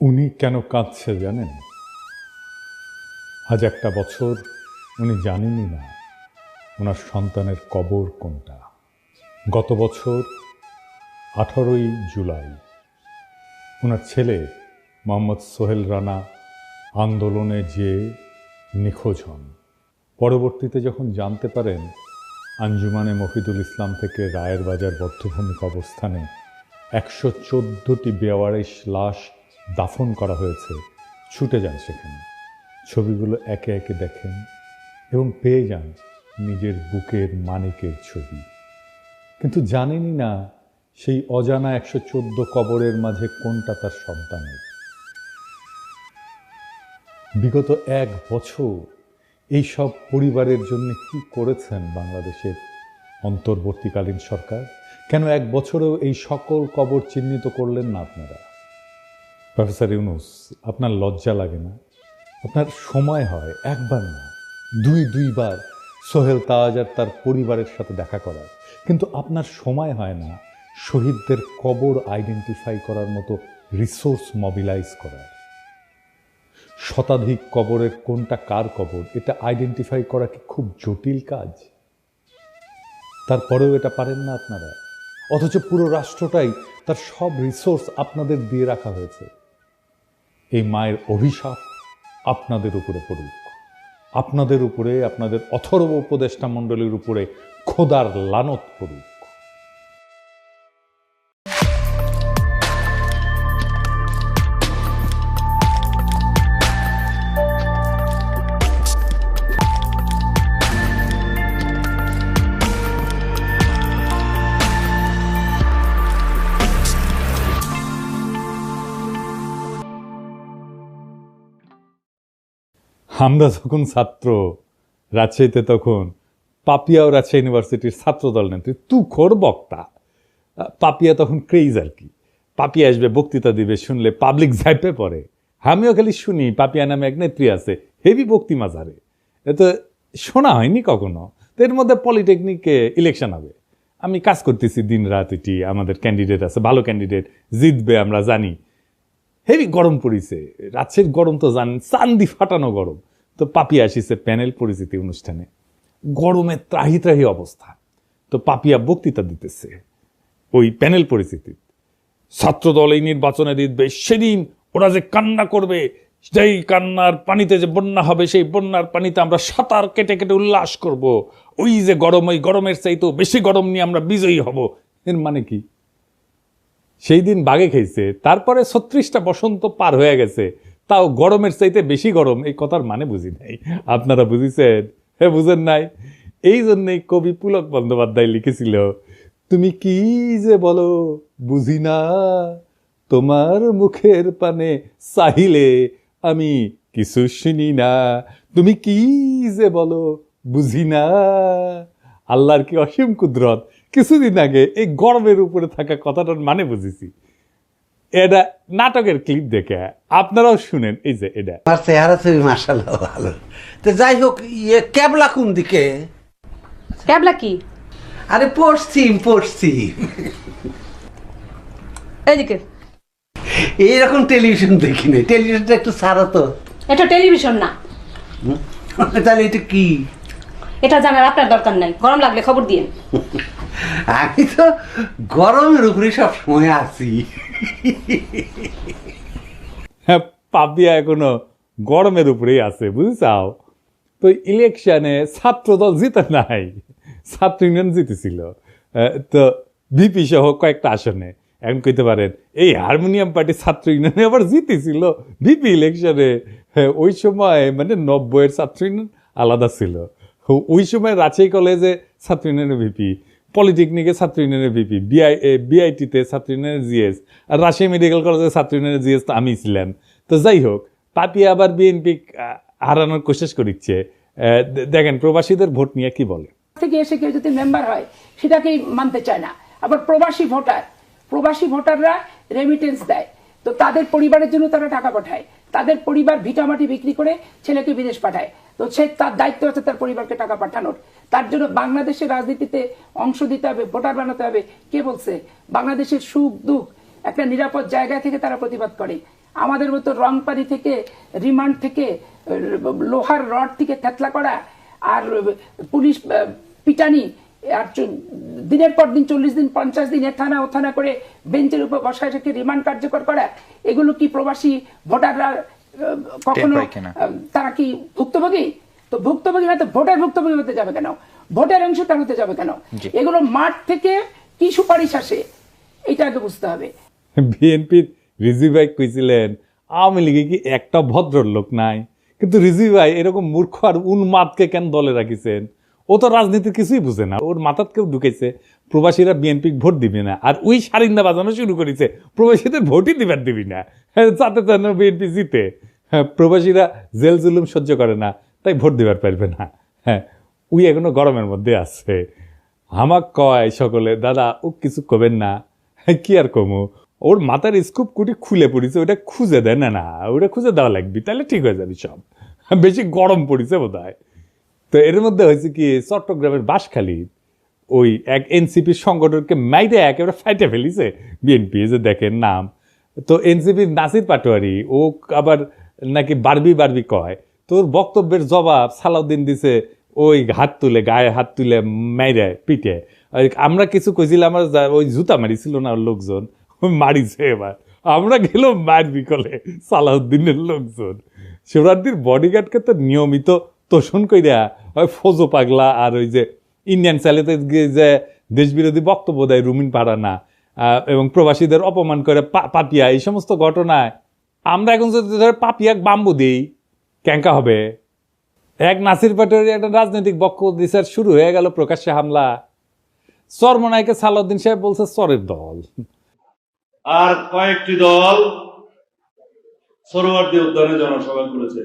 উনি কেন কাঁদছে জানেন? আজ একটা বছর উনি জানেনই না ওনার সন্তানের কবর কোনটা। গত বছর আঠারোই জুলাই ওনার ছেলে মোহাম্মদ সোহেল রানা আন্দোলনে যে নিখোঁজ হন। পরবর্তীতে যখন জানতে পারেন আঞ্জুমানে মফিদুল ইসলাম থেকে রায়ের বাজার বদ্ধভূমিক অবস্থানে একশো চোদ্দোটি বেওয়ারিশ লাশ দাফন করা হয়েছে। ছুটে যান সেখানে। ছবিগুলো একে একে দেখেন এবং পেয়ে যান নিজের বুকের মানিকের ছবি। কিন্তু জানেনই না সেই অজানা একশো চোদ্দ কবরের মাঝে কোনটা তার সন্তানের। বিগত এক বছর এই সব পরিবারের জন্য কি করেছেন বাংলাদেশের অন্তর্বর্তীকালীন সরকার? কেন এক বছরেও এই সকল কবর চিহ্নিত করলেন না আপনারা? প্রফেসর ইউনুস, আপনার লজ্জা লাগে না? আপনার সময় হয়, একবার না, দুই, দুইবার সোহেল তাজ আর তার পরিবারের সাথে দেখা করার। কিন্তু আপনার সময় হয় না শহীদদের কবর আইডেন্টিফাই করার মতো রিসোর্স মবিলাইজ করার। শতাধিক কবরের কোনটা কার কবর, এটা আইডেন্টিফাই করা কি খুব জটিল কাজ? তারপরেও এটা পারেন না আপনারা? অথচ পুরো রাষ্ট্রটাই তার সব রিসোর্স আপনাদের দিয়ে রাখা হয়েছে। এই মায়ের অভিশাপ আপনাদের উপরে পড়ুক। আপনাদের উপরে, আপনাদের অথর্ব উপদেষ্টা মণ্ডলীর উপরে খোদার লানত পড়ুক। আমরা যখন ছাত্র, রাজশাহীতে তখন পাপিয়া ও রাজশাহী ইউনিভার্সিটির ছাত্র দল নেন। তুই তুখোর বক্তা। পাপিয়া তখন ক্রেজ আর কি। পাপিয়া আসবে, বক্তৃতা দিবে, শুনলে পাবলিক ঝাইপে পড়ে। আমিও খালি শুনি, পাপিয়া নামে এক নেত্রী আছে হেভি বক্তি মাঝারে এ তো শোনা হয়নি কখনো। তো এর মধ্যে পলিটেকনিকে ইলেকশন হবে। আমি কাজ করতেছি দিন রাত এটি, আমাদের ক্যান্ডিডেট আছে, ভালো ক্যান্ডিডেট জিতবে, আমরা জানি। হেভি গরম পড়িছে। রাজশাহীর গরম তো জানেন, চান্দি ফাটানো গরম। তো পাপিয়া আসিছে প্যানেল পরিচিতি অনুষ্ঠানে। গরমে ত্রাহি ত্রাহি অবস্থা। তো পাপিয়া বক্তৃতা দিতেছে ওই প্যানেল পরিচিতি। ছাত্রদল এই নির্বাচনে জিতবে, সেদিন ওরা যে কান্না করবে সেই কান্নার পানিতে যে বন্যা হবে, সেই বন্যার পানিতে আমরা সাঁতার কেটে কেটে উল্লাস করব। ওই যে গরম, ওই গরমের চাইতেও বেশি গরম নিয়ে আমরা বিজয়ী হব। এর মানে কি? সেই দিন বাগে খেয়েছে। তারপরে ছত্রিশটা বসন্ত পার হয়ে গেছে। তাও গরমের চাইতে বেশি গরম, এই কথার মানে বুঝি নাই। আপনারা বুঝিছেন? হ্যাঁ বুঝেন নাই? এই জন্যই কবি পুলক বন্দ্যোপাধ্যায় লিখেছিল, তুমি কি যে বলো, বুঝি না। তোমার মুখের পানে চাহিলে আমি কিছু শুনি না। তুমি কি যে বলো, বুঝি না। আল্লাহর কি অসীম কুদরত? কিছুদিন আগে এই গরমের উপরে থাকা কথাটার মানে বুঝেছি। এটা নাটকের ক্লিপ দেখে। আপনারাও শুনেন এই যে এটা। আমার চেহারা ছবি মাসাল্লাহ ভালো। তো যাই হোক ইয়ে ক্যাবলা কোন দিকে? ক্যাবলা কি? আরে পশ্চিম পশ্চিম। এইদিকে। এইরকম টেলিভিশন দেখি নাই। টেলিভিশনটা একটু সারা তো। এটা টেলিভিশন না। তাহলে এটা কি? এটা জানার আপনার দরকার নাই। গরম লাগলে খবর দিয়ে আমি তো গরমের উপরে সব সময় আছি। হ্যাঁ পাপিয়া এখনও গরমের উপরেই আছে বুঝছাও? তো ইলেকশনে ছাত্রদল জিতে নাই ছাত্র ইউনিয়ন জিতেছিল। তো ভিপি সহ কয়েকটা আসনে। এখন কইতে পারেন এই হারমোনিয়াম পার্টি ছাত্র ইউনিয়নে আবার জিতেছিল। ভিপি ইলেকশনে হ্যাঁ, ওই সময় মানে নব্বইয়ের ছাত্র ইউনিয়ন আলাদা ছিল। ওই সময় রাজশাহী কলেজে ছাত্র ইউনিয়নের ভিপি, পলিটেকনিকে ছাত্র ইউনিয়নের ভিপি বিআই বিআইটিতে ছাত্র ইউনিয়নের জিএস, আর রাজশাহী মেডিকেল কলেজে ছাত্র ইউনিয়নের জিএস তো আমি ছিলাম। তো যাই হোক পাপিয়া আবার বিএনপি হারানোর কোशिশ করিচ্ছে। দেখেন, প্রবাসীদের ভোট নিয়ে কি বলে? থেকে এসে কেউ যদি মেম্বার হয়, সেটাকেই মানতে চায় না। আবার প্রবাসী ভোটার, প্রবাসী ভোটাররা রেমিটেন্স দেয়। তো তাদের পরিবারের জন্য তারা টাকা পাঠায়। তাদের পরিবার ভিটামাটি বিক্রি করে ছেলেকে বিদেশ পাঠায়। তো সে তার দায়িত্ব আছে তার পরিবারকে টাকা পাঠানোর। তার জন্য বাংলাদেশের রাজনীতিতে অংশ দিতে হবে, ভোটার বানাতে হবে। কে বলছে? বাংলাদেশের সুখ, দুঃখ একটা নিরাপদ জায়গা থেকে তারা প্রতিবাদ করে। আমাদের মতো রং পানি থেকে রিমান্ড থেকে, লোহার রড থেকে থেতলা করা আর, পুলিশ, পিটানি আর দিনের পর দিন, চল্লিশ দিন, পঞ্চাশ দিন এ থানা করে বেঞ্চের উপর বসায় রেখে রিমান্ড কার্যকর করা, এগুলো কি প্রবাসী ভোটাররা কখনো তারা কি ভুক্তভোগী? তো ভুক্তভোগী হয়তো ভোটের ভোটার ভুক্তভোগী হতে যাবে কেন? ভোটের অংশ তার হতে যাবে কেন? এগুলো মাঠ থেকে কি সুপারিশ আসে? এটা আগে বুঝতে হবে। বিএনপির রিজি ভাই কইছিলেন আওয়ামী লীগে কি একটা ভদ্রলোক নাই? কিন্তু রিজি ভাই এরকম মূর্খ আর উন্মাদকে কেন দলে রাখিছেন? ও তো রাজনীতির কিছুই বুঝে না। ওর মাথাত কেউ ঢুকেছে প্রবাসীরা বিএনপি ভোট দিবে না। আর ওই সারিন্দা বাজানো শুরু করেছে প্রবাসীদের ভোটই দিবার দিবি না। হ্যাঁ, যাতে যেন বিএনপি জিতে। হ্যাঁ, প্রবাসীরা জেল জুলুম সহ্য করে না তাই ভোট দিবার পারবে না। হ্যাঁ উই এখনও গরমের মধ্যে আছে। আমাক কয় সকলে দাদা ও কিছু কবেন না? হ্যাঁ, কি আর কমু? ওর মাথার স্কুপ কুটি খুলে পড়েছে ওটা খুঁজে দেয় না না ওটা খুঁজে দেওয়া লাগবে তাহলে ঠিক হয়ে যাবে সব। বেশি গরম পড়েছে বোধ হয় তো এর মধ্যে হয়েছে কি, চট্টগ্রামের বাঁশখালী, ওই এক এনসিপির সংগঠনকে মাইরে একেবারে ফাইটে ফেলিছে। বিএনপি যে দেখেন নাম। তো এনসিপির নাসির পাটোয়ারি, ও আবার নাকি বারবি বারবি কয়, তোর বক্তব্যের জবাব সালাউদ্দিন দিছে, ওই হাত তুলে, গায়ে হাত তুলে মাইরে, পিটে। আমরা কিছু কইছিলাম, আমার ওই জুতা মারিছিল না লোকজন, মারিছে এবার। আমরা গেল মারবি কলে, সালাউদ্দিনের লোকজন। শিবরাত্রির বডিগার্ডকে তো নিয়মিত তোষণ কইরা ওই ফজো পাগলা আর ওই যে ইন্ডিয়ান স্যালেতে যে দেশবিরোধী বক্তব্য দেয় রুমিন পাড়ানা এবং প্রবাসীদের অপমান করে পাপিয়া, এই সমস্ত ঘটনায় আমরা এখন যদি ধরে পাপিয়াক বাম্বু দিই ক্যাঙ্কা হবে। এক নাসির পাটোয়ারি একটা রাজনৈতিক দিছে আর শুরু হয়ে গেল প্রকাশ্যে হামলা। চরমনাইকে সালাউদ্দিন সাহেব বলছে চরের দল। আর কয়েকটি দল সরোয়ার্দী উদ্যানে জনসভা করেছে।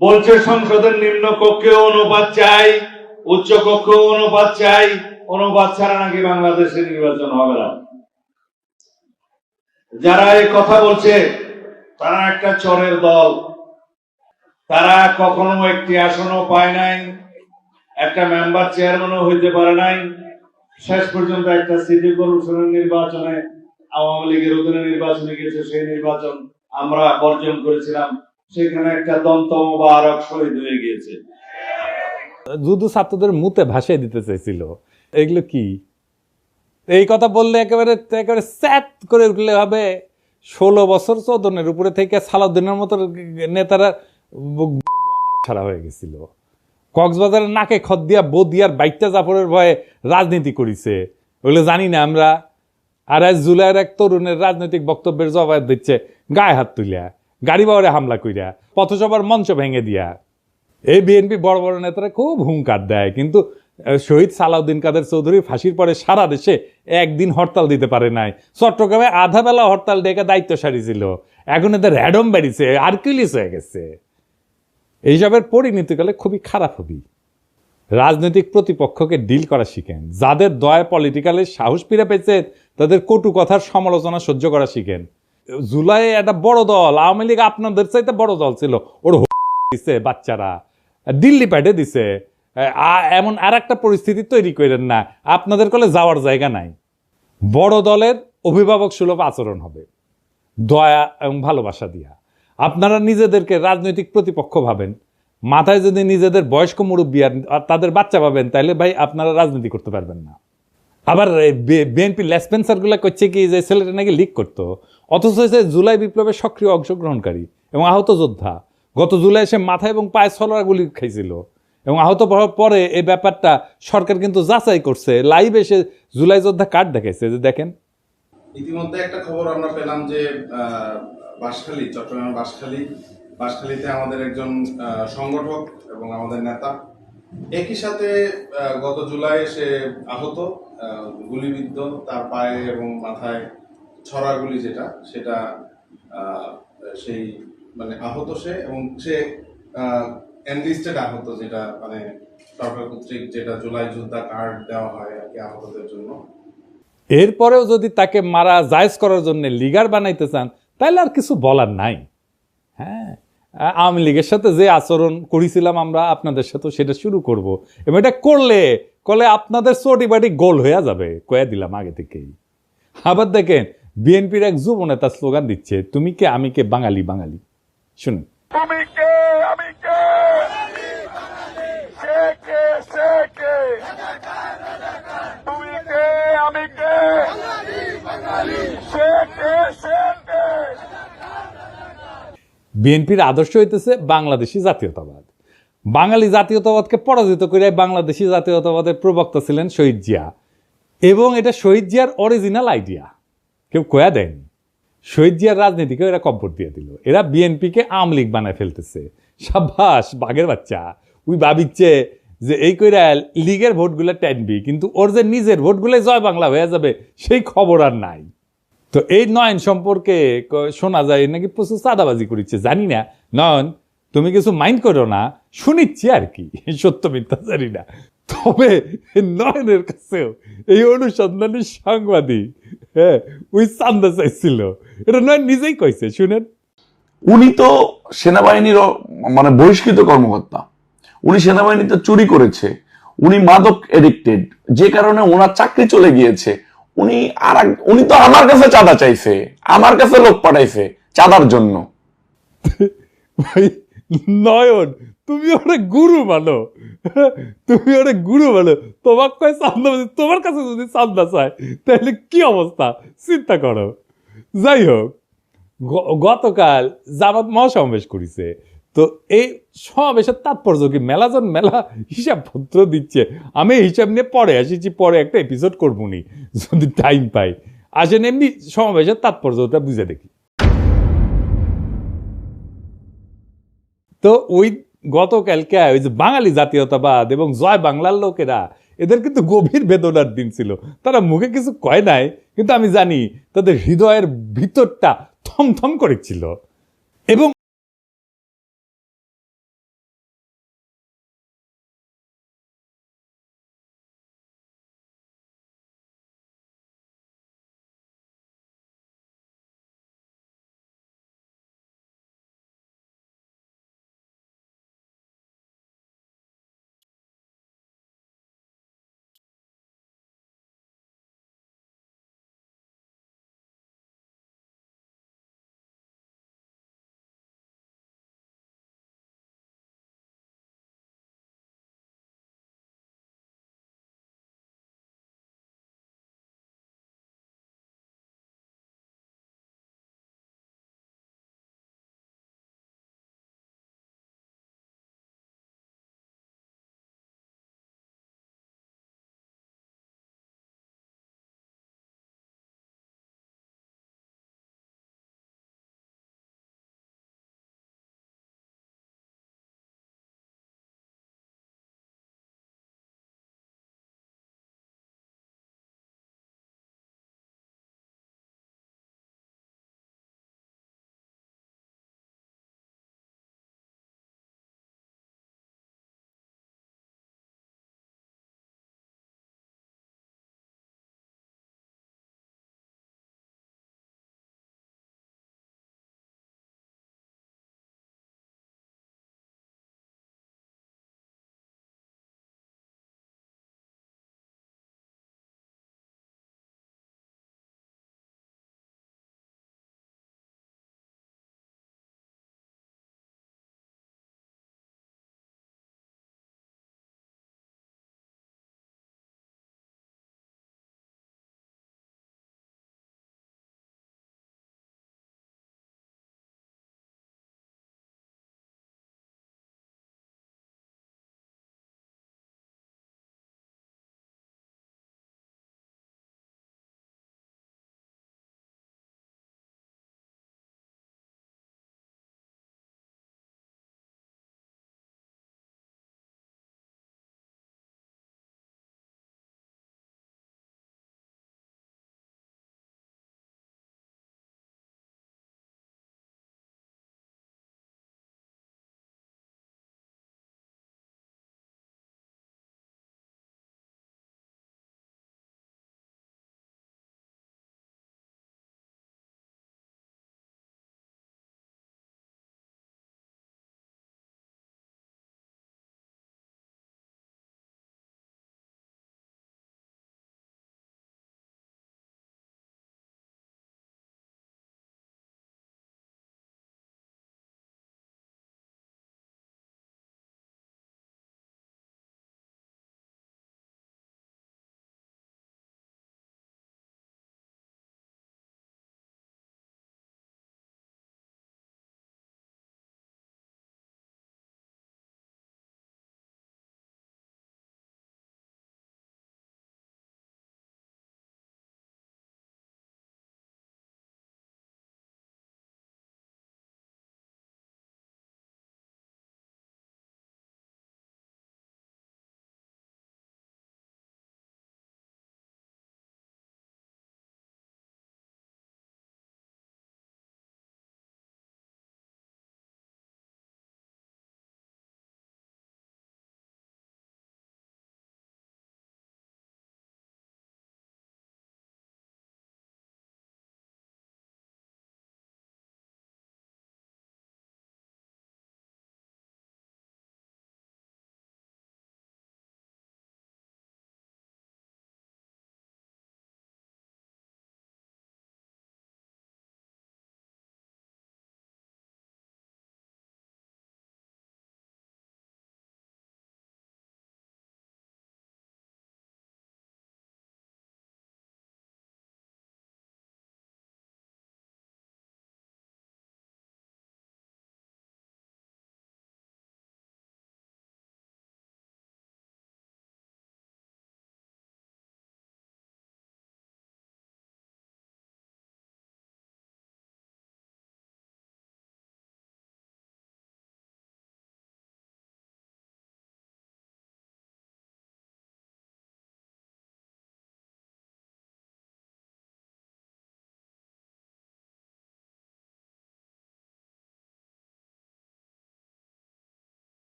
বলছে সংসদের নিম্ন কক্ষে অনুপাত চাই, উচ্চ কক্ষ অনুপাত চাই অনুপাত ছাড়া নাকি বাংলাদেশে নির্বাচন হবে না। যারা এই কথা বলছে, তারা একটা চরের দল। তারা কখনো একটি আসনও পায় নাই, একটা মেম্বার চেয়ারম্যানও হইতে পারে নাই। শেষ পর্যন্ত একটা সিটি কর্পোরেশনের নির্বাচনে আওয়ামী লীগের অধীনে নির্বাচনে গেছে সেই নির্বাচন আমরা বর্জন করেছিলাম। সেখানে একটা দন্তম বা আরক শহীদ হয়ে গিয়েছে। যুদ্ধ ছাত্রদের মুতে ভাসিয়ে দিতে চাইছিল এগুলো কি? এই কথা বললে একেবারে একেবারে স্যাট করে উঠলে হবে। ষোলো বছর চোদনের উপরে থেকে সালাউদ্দিনের মতো নেতারা ছাড়া হয়ে গেছিল। কক্সবাজারের নাকে খদ দিয়া বদিয়ার বাইকটা জাফরের ভয়ে রাজনীতি করিছে। ওগুলো জানি না আমরা। আর আজ জুলাইয়ের এক তরুণের রাজনৈতিক বক্তব্যের জবাব দিচ্ছে, গায়ে হাত তুলিয়া। গাড়ি বাওয়ারে হামলা কইরা, পথসভার মঞ্চ ভেঙে দিয়া। এই বিএনপি বড় বড় নেতারা খুব হুঙ্কার দেয়, কিন্তু শহীদ সালাউদ্দিন কাদের চৌধুরী ফাঁসির পরে সারা দেশে একদিন হরতাল দিতে পারে নাই। চট্টগ্রামে আধা বেলা হরতাল ডেকে দায়িত্ব সারিছিল এখন এদের র্যাডম বেরিয়েছে আর্কিলিস হয়ে গেছে। এইসবের পরিণতিকালে খুবই খারাপ হবি। রাজনৈতিক প্রতিপক্ষকে ডিল করা শিখেন, যাদের দয়া পলিটিক্যালে সাহস ফিরে পেয়েছে, তাদের কটু কথার সমালোচনা সহ্য করা শিখেন। জুলাই একটা বড় দল, আওয়ামী লীগ আপনাদের চাইতে বড় দল ছিল। ওর দিছে বাচ্চারা, দিল্লি প্যাটে দিছে। এমন আর একটা পরিস্থিতি তৈরি করেন না। আপনাদের কলে যাওয়ার জায়গা নাই। বড় দলের অভিভাবক সুলভ আচরণ হবে। দয়া এবং ভালোবাসা দিয়া। আপনারা নিজেদেরকে রাজনৈতিক প্রতিপক্ষ ভাবেন। মাথায় যদি নিজেদের বয়স্ক মুরব্বী আর তাদের বাচ্চা পাবেন তাহলে ভাই আপনারা রাজনীতি করতে পারবেন না। আবার বিএনপি লেসপেন্সারগুলা করছে কি যে ছেলেটা নাকি লিক করতো। অথচ সে জুলাই বিপ্লবের সক্রিয় অংশগ্রহণকারী এবং আহত যোদ্ধা। গত জুলাই সে মাথা এবং পায়ে ছলরা গুলি খাইছিল এবং আহত হওয়ার পরে এই ব্যাপারটা সরকার কিন্তু যাচাই করছে। লাইভ এসে জুলাই যোদ্ধা কার্ড দেখাইছে যে দেখেন। ইতিমধ্যে একটা খবর আমরা পেলাম যে আহ, বাঁশখালী চট্টগ্রামের বাঁশখালী। বাঁশখালীতে আমাদের একজন সংগঠক এবং আমাদের নেতা। একই সাথে গত জুলাই সে আহত গুলিবিদ্ধ। তার পায়ে এবং মাথায় ছড়া গুলি যেটা, সেটা সেই মানে আহত সে এবং সে এনলিস্টেড আহত যেটা মানে সরকার কর্তৃক যেটা জুলাই যোদ্ধা কার্ড দেওয়া হয় আর কি আহতদের জন্য। এরপরেও যদি তাকে মারা জায়জ করার জন্য লিগার বানাইতে চান, তাহলে আর কিছু বলার নাই। হ্যাঁ আওয়ামী লীগের সাথে যে আচরণ করেছিলাম আমরা আপনাদের সাথে সেটা শুরু করব। এবং এটা করলে করলে আপনাদের চটি বাটি গোল হয়ে যাবে কয়ে দিলাম আগে থেকেই। আবার দেখেন বিএনপির এক যুব নেতা স্লোগান দিচ্ছে তুমি কে? আমি কে? বাঙালি বাঙালি। শুনুন। তুমি কে? আমি কে? সে কে? সে কে? তুমি কে? আমি কে? সে কে? সে কে? বিএনপির আদর্শ হইতেছে বাংলাদেশি জাতীয়তাবাদ। বাঙালি জাতীয়তাবাদকে পরাজিত করে বাংলাদেশি জাতীয়তাবাদের প্রবক্তা ছিলেন শহীদ জিয়া। এবং এটা শহীদ জিয়ার অরিজিনাল আইডিয়া কেউ কয়া দেয়নি। শহীদ জিয়ার রাজনীতিকে এরা কম্পোর্ট দিয়ে দিল। এরা বিএনপিকে আওয়ামী লীগ বানায় ফেলতেছে। সাব্বাস, বাঘের বাচ্চা। উই ভাবিচ্ছে যে এই কইরা লীগের ভোটগুলো টানবি, কিন্তু ওর যে নিজের ভোটগুলো জয় বাংলা হয়ে যাবে, সেই খবর আর নাই। তো এই নয়ন সম্পর্কে শোনা যায় নাকি প্রচুর চাঁদাবাজি করেছে জানি না। নয়ন, তুমি কিছু মাইন্ড করো না, শুনিচ্ছি আর কি। সত্য মিথ্যা জানি না। তবে নয়নের কাছেও এই অনুসন্ধানী সাংবাদিক হ্যাঁ ওই চান্দা চাইছিল। এটা নয়ন নিজেই কইছে শুনেন। উনি তো সেনাবাহিনীর মানে বহিষ্কৃত কর্মকর্তা। উনি সেনাবাহিনীতে চুরি করেছে। উনি মাদক এডিক্টেড যে কারণে ওনার চাকরি চলে গিয়েছে। উনি আর উনি তো আমার কাছে চাঁদা চাইছে। আমার কাছে লোক পাঠাইছে চাঁদার জন্য। ভাই নয়ন তুমি ওরে গুরু মানো তুমি ওরে গুরু মানো তোমার কয় চান্দা তোমার কাছে যদি চান্দা চায়, তাহলে কি অবস্থা? চিন্তা করো। যাই হোক গতকাল জামাত মহাসমাবেশ করেছে। তো এই সমাবেশের তাৎপর্য কি মেলাজন মেলা হিসাবপত্র দিচ্ছে? আমি হিসাব নিয়ে পরে আসিছি, পরে একটা এপিসোড করব নি যদি টাইম পাই। আসেন এমনি সমাবেশের তাৎপর্যটা বুঝে দেখি। তো ওই গতকালকে ওই যে বাঙালি জাতীয়তাবাদ এবং জয় বাংলার লোকেরা, এদের কিন্তু গভীর বেদনার দিন ছিল। তারা মুখে কিছু কয় নাই, কিন্তু আমি জানি তাদের হৃদয়ের ভিতরটা থমথম করেছিল। এবং